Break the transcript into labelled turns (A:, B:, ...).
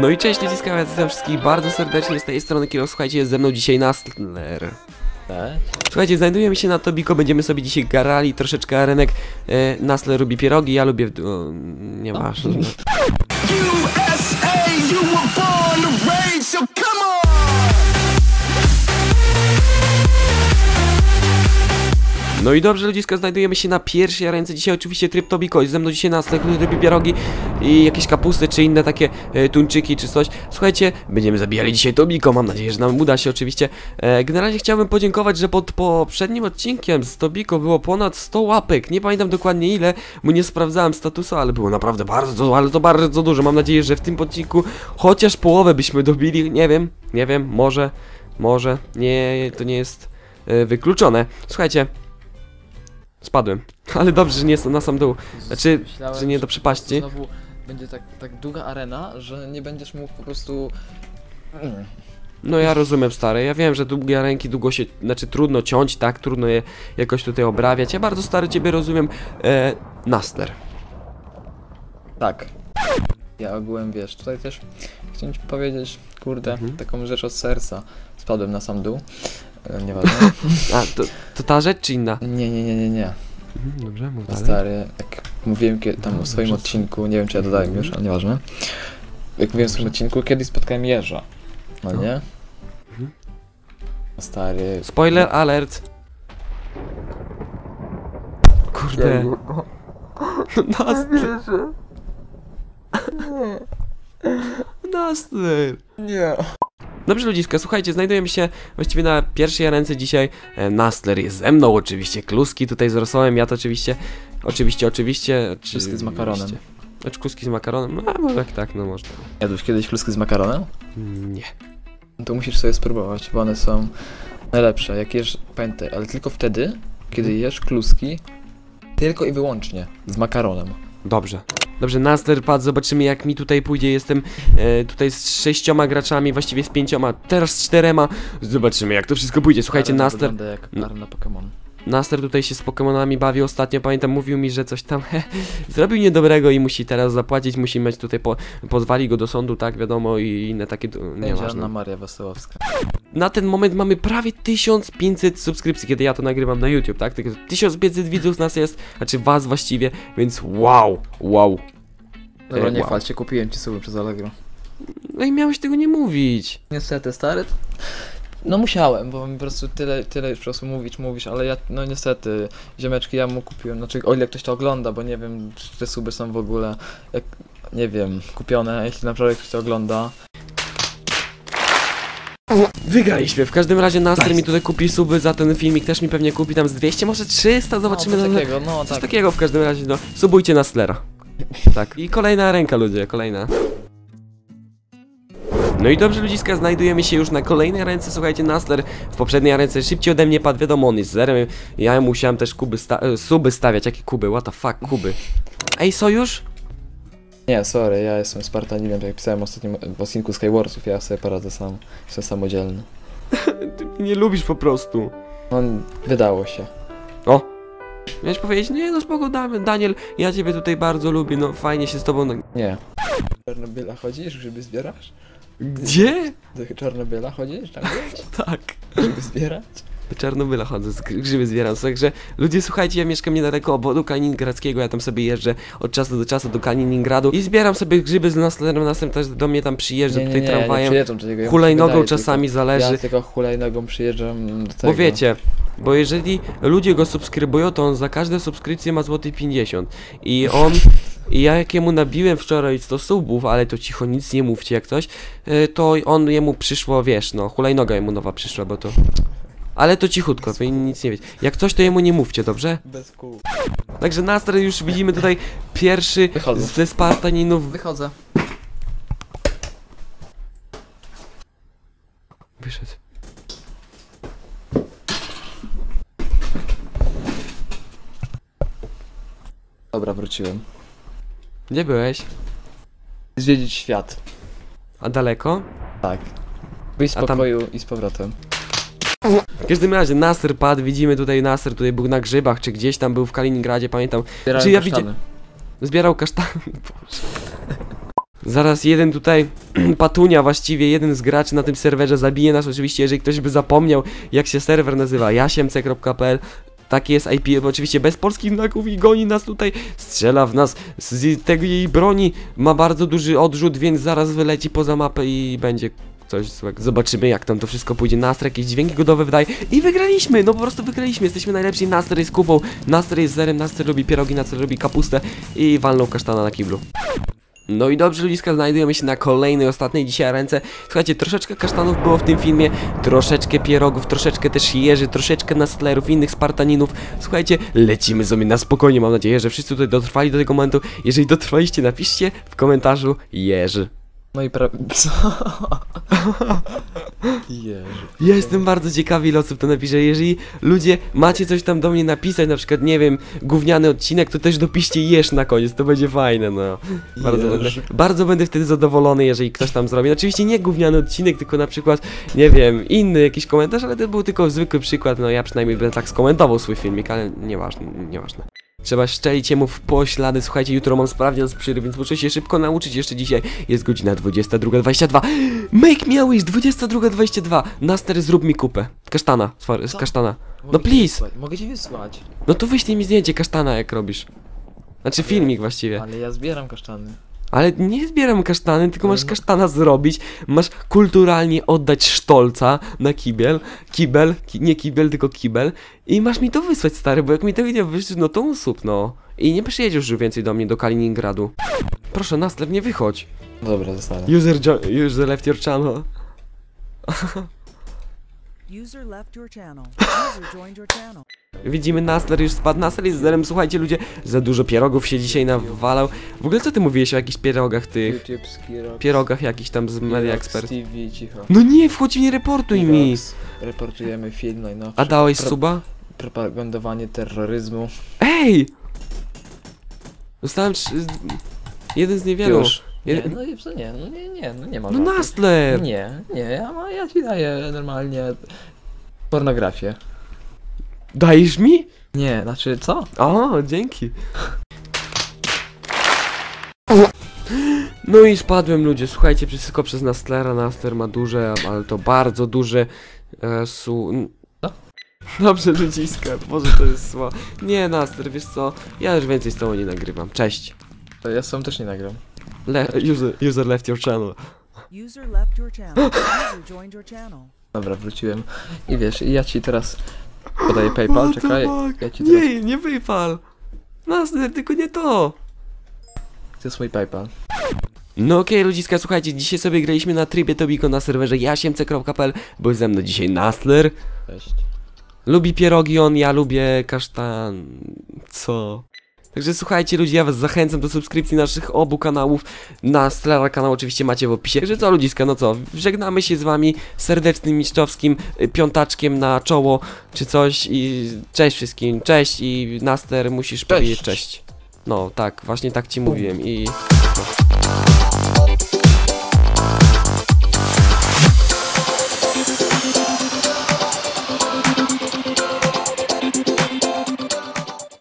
A: No i cześć ludziska, ja witam wszystkich bardzo serdecznie z tej strony Kilo, słuchajcie, jest ze mną dzisiaj Nastler.
B: Tak?
A: Słuchajcie, znajdujemy się na Tobiko, będziemy sobie dzisiaj garali troszeczkę arenek. E, Nastler lubi pierogi, ja lubię... O, nieważne.
C: USA, you were born to rage, so come on!
A: No i dobrze ludziska, znajdujemy się na pierwszej ręce. Dzisiaj oczywiście tryb Tobiko, ze mną dzisiaj Nastler, który robi pierogi i jakieś kapusty, czy inne takie e, tuńczyki, czy coś. Słuchajcie, będziemy zabijali dzisiaj Tobiko, mam nadzieję, że nam uda się oczywiście. E, generalnie chciałbym podziękować, że pod poprzednim odcinkiem z Tobiko było ponad 100 łapek. Nie pamiętam dokładnie ile, bo nie sprawdzałem statusu, ale było naprawdę bardzo, ale to bardzo dużo. Mam nadzieję, że w tym odcinku chociaż połowę byśmy dobili, nie wiem, nie wiem, może, może, nie, to nie jest e, wykluczone. Słuchajcie, Spadłem. Ale dobrze, że nie jest na sam dół. Znaczy,
B: Myślałem,
A: że nie do przepaści.
B: Znowu będzie tak, tak długa arena, że nie będziesz mógł po prostu... Mm.
A: No ja rozumiem, stary. Ja wiem, że długie ręki długo się. Znaczy, trudno ciąć, tak? Trudno je jakoś tutaj obrabiać. Ja bardzo stary ciebie rozumiem. E, Naster.
B: Tak. Ja ogółem, wiesz, tutaj też chciałem ci powiedzieć, kurde,
A: Mhm.
B: taką rzecz od serca. Spadłem na sam dół. E, nieważne.
A: A, to, to ta rzecz czy inna?
B: nie, nie, nie, nie, nie.
A: Mhm, dobrze, mów dalej.
B: Stary, jak mówiłem kie- tam w swoim
A: dobrze.
B: odcinku, nie wiem czy ja dodałem już, ale nieważne. Jak mówiłem w swoim odcinku, kiedyś spotkałem jeża. No
A: No.
B: nie?
A: Mhm.
B: Stary,
A: Spoiler alert. Kurde. Naster. Naster.
B: Nie.
A: Dobrze ludziska, słuchajcie, znajdujemy się właściwie na pierwszej ręce dzisiaj. E, Nastler jest ze mną, oczywiście. Kluski tutaj z rosołem, ja to oczywiście, oczywiście, oczywiście.
B: Kluski z makaronem.
A: Znaczy kluski z makaronem? No, może tak, tak, no można.
B: Jadłeś kiedyś kluski z makaronem?
A: Nie.
B: To musisz sobie spróbować, bo one są najlepsze. Jak jesz, pamiętaj, ale tylko wtedy, kiedy jesz kluski tylko i wyłącznie z makaronem.
A: Dobrze. Dobrze, Naster padł, zobaczymy jak mi tutaj pójdzie. Jestem e, tutaj z sześcioma graczami, właściwie z pięcioma, teraz z czterema. Zobaczymy jak to wszystko pójdzie. Słuchajcie, Naster,
B: wygląda jak
A: No.
B: arena Pokémon.
A: Naster tutaj się z Pokemonami bawi ostatnio, pamiętam, mówił mi, że coś tam he, zrobił niedobrego i musi teraz zapłacić, musi mieć tutaj, po, pozwali go do sądu, tak, wiadomo, i inne takie, nieważne.
B: Maria Wesołowska.
A: Na ten moment mamy prawie 1500 subskrypcji, kiedy ja to nagrywam na YouTube, tak, tylko 1500 widzów nas jest, znaczy was właściwie, więc wow, wow.
B: Dobra, nie
A: wow.
B: chwal się, kupiłem ci sobie przez Allegro.
A: No i miałeś tego nie mówić.
B: Niestety, stary. No musiałem, bo mi po prostu tyle, tyle już po prostu mówić, mówisz, ale ja, no niestety, ziomeczki ja mu kupiłem, znaczy o ile ktoś to ogląda, bo nie wiem, czy te suby są w ogóle, jak, nie wiem, kupione, jeśli naprawdę ktoś to ogląda.
A: Wygraliśmy, w każdym razie Naster mi tutaj kupi suby za ten filmik, też mi pewnie kupi tam z 200, może 300, zobaczymy.
B: no, coś takiego, no
A: Coś
B: tak.
A: takiego w każdym razie, no. Subujcie na Slera. Tak. I kolejna ręka, ludzie, kolejna. No i dobrze ludziska, znajdujemy się już na kolejnej ręce, słuchajcie, Nasler w poprzedniej ręce szybciej ode mnie padł, wiadomo, on jest zerem, ja musiałem też kuby sta e, suby stawiać, jakie kuby, what the fuck, kuby. Ej, sojusz?
B: Nie, sorry, ja jestem Spartaninem, tak jak pisałem ostatnio w odcinku Skywarsów, ja sobie poradzę sam, jestem samodzielny.
A: Ty mnie nie lubisz po prostu.
B: No, wydało się.
A: O! Miałeś powiedzieć, nie no spoko, Daniel, ja ciebie tutaj bardzo lubię, no fajnie się z tobą...
B: Nie. Czarnobyla chodzisz, grzyby zbierasz?
A: Gdzie?
B: Do Czarnobyla chodzisz, tam?
A: Tak.
B: Grzyby zbierać?
A: Do Czarnobyla chodzę, grzyby zbieram, także ludzie słuchajcie, ja mieszkam niedaleko obwodu kaliningradzkiego, ja tam sobie jeżdżę od czasu do czasu do Kaliningradu i zbieram sobie grzyby z Naslerem, Nasler też do mnie tam przyjeżdża
B: Nie, nie,
A: tutaj
B: nie, nie
A: tramwajem,
B: tego, ja
A: hulajnogą czasami
B: tylko.
A: zależy,
B: Ja tylko hulajnogą przyjeżdżam do tego.
A: bo wiecie, bo jeżeli ludzie go subskrybują, to on za każdą subskrypcję ma złoty 50 i on, i ja jak jemu nabiłem wczoraj 100 subów, ale to cicho, nic nie mówcie jak coś, y, to on jemu przyszło, wiesz, no, hulajnoga jemu nowa przyszła, bo to... Ale to cichutko, wy nic nie wiecie. Jak coś, to jemu nie mówcie, dobrze?
B: Bez kół.
A: Także Nastra już widzimy tutaj pierwszy
B: Wychodzę.
A: ze Spartaninów.
B: Wychodzę.
A: Wyszedł.
B: Dobra, wróciłem.
A: Gdzie byłeś?
B: Zwiedzić świat.
A: A daleko?
B: Tak. Wyjść z
A: A tam-
B: pokoju i z powrotem.
A: W każdym razie Nasr padł, widzimy tutaj Nasr, tutaj był na grzybach, czy gdzieś tam był w Kaliningradzie, pamiętam.
B: Zbierałem
A: Czy ja
B: kasztany.
A: Zbierał kasztany. Boże. Zaraz jeden tutaj patunia, właściwie jeden z graczy na tym serwerze zabije nas oczywiście, jeżeli ktoś by zapomniał jak się serwer nazywa, jasiemce.pl Taki jest IP, bo oczywiście bez polskich znaków i goni nas tutaj, strzela w nas z tego jej broni, ma bardzo duży odrzut, więc zaraz wyleci poza mapę i będzie coś złego. Zobaczymy jak tam to wszystko pójdzie. Naster jakieś dźwięki godowe wydaje i wygraliśmy, no po prostu wygraliśmy, jesteśmy najlepsi, Naster jest kupą, Naster jest zerem, Naster robi pierogi, Naster robi kapustę i walnął kasztana na kiblu. No i dobrze ludziska, znajdujemy się na kolejnej, ostatniej dzisiaj ręce. Słuchajcie, troszeczkę kasztanów było w tym filmie, troszeczkę pierogów, troszeczkę też jeży, troszeczkę nastlerów, innych spartaninów. Słuchajcie, lecimy sobie na spokojnie, mam nadzieję, że wszyscy tutaj dotrwali do tego momentu. Jeżeli dotrwaliście, napiszcie w komentarzu jeży.
B: No i pra... Co? Jezu.
A: Ja jestem bardzo ciekawy ile osób to napisze, jeżeli ludzie macie coś tam do mnie napisać, na przykład, nie wiem, gówniany odcinek, to też dopiszcie jesz na koniec, to będzie fajne, no. Bardzo będę, bardzo będę wtedy zadowolony, jeżeli ktoś tam zrobi. Oczywiście nie gówniany odcinek, tylko na przykład, nie wiem, inny jakiś komentarz, ale to był tylko zwykły przykład, no ja przynajmniej będę tak skomentował swój filmik, ale nieważne, nieważne. Trzeba szczelić mu w poślady, słuchajcie, jutro mam sprawdzian z przyry, więc muszę się szybko nauczyć jeszcze dzisiaj. Jest godzina 22.22. Make me a wish, 22.22. Naster, zrób mi kupę. Kasztana, z kasztana. No please.
B: Mogę ci wysłać.
A: No to wyślij mi zdjęcie kasztana, jak robisz. Znaczy filmik właściwie.
B: Ale ja zbieram kasztany.
A: Ale nie zbieram kasztany, tylko masz
B: no-
A: kasztana zrobić, masz kulturalnie oddać sztolca na kibel, kibel, ki, nie kibel, tylko kibel i masz mi to wysłać, stary, bo jak mi to video wyślesz, no to usłup, no. I nie przyjedziesz już więcej do mnie, do Kaliningradu. Proszę, Nastlew, nie wychodź.
B: Dobra, zostanę.
A: User, user left your channel.
D: User left your channel. User joined your channel.
A: Widzimy, Nastler już spadł, Nastler jest zerem, słuchajcie ludzie, za dużo pierogów się dzisiaj nawalał. W ogóle co ty mówiłeś o jakichś pierogach tych? Pierogach jakichś tam z Media Expert.
B: TV, cicho.
A: No nie, wchodź nie reportuj mi!
B: Reportujemy film najnowszy.
A: A dałeś
B: Pro-
A: suba?
B: Propagandowanie terroryzmu.
A: Ej! Dostałem trzy... jeden z niewielu.
B: Już. Nie, no i co nie, no nie, nie, no nie ma
A: No
B: żartów.
A: Nastler!
B: Nie, nie, ja, ma- ja ci daję normalnie pornografię.
A: Dajesz mi?
B: Nie, znaczy co?
A: O, dzięki. No i spadłem ludzie, słuchajcie, wszystko przez Nastlera, Nastler ma duże, ale to bardzo duże e, su... Dobrze ludziska, Boże to jest słowo. Nie Nastler, wiesz co, ja już więcej z tobą nie nagrywam, cześć.
B: To ja sam też nie nagram.
A: Le user, user left your channel.
D: User left your channel. User joined your channel.
B: Dobra, wróciłem. I wiesz, i ja ci teraz podaję PayPal,
A: What
B: czekaj. Ja ci teraz...
A: Nie, nie PayPal. Nastler, tylko nie to.
B: To jest mój PayPal.
A: No okej ludziska, słuchajcie, dzisiaj sobie graliśmy na trybie Tobiko na serwerze jasiemce.pl, był ze mną dzisiaj Nastler.
B: Cześć.
A: Lubi pierogi on, ja lubię kasztan... co? Także słuchajcie ludzie, ja was zachęcam do subskrypcji naszych obu kanałów. Nastlera kanał oczywiście macie w opisie. Także co ludziska, no co, żegnamy się z wami serdecznym mistrzowskim y, piątaczkiem na czoło, czy coś i cześć wszystkim, cześć i Naster musisz powiedzieć cześć. No tak, właśnie tak ci mówiłem i...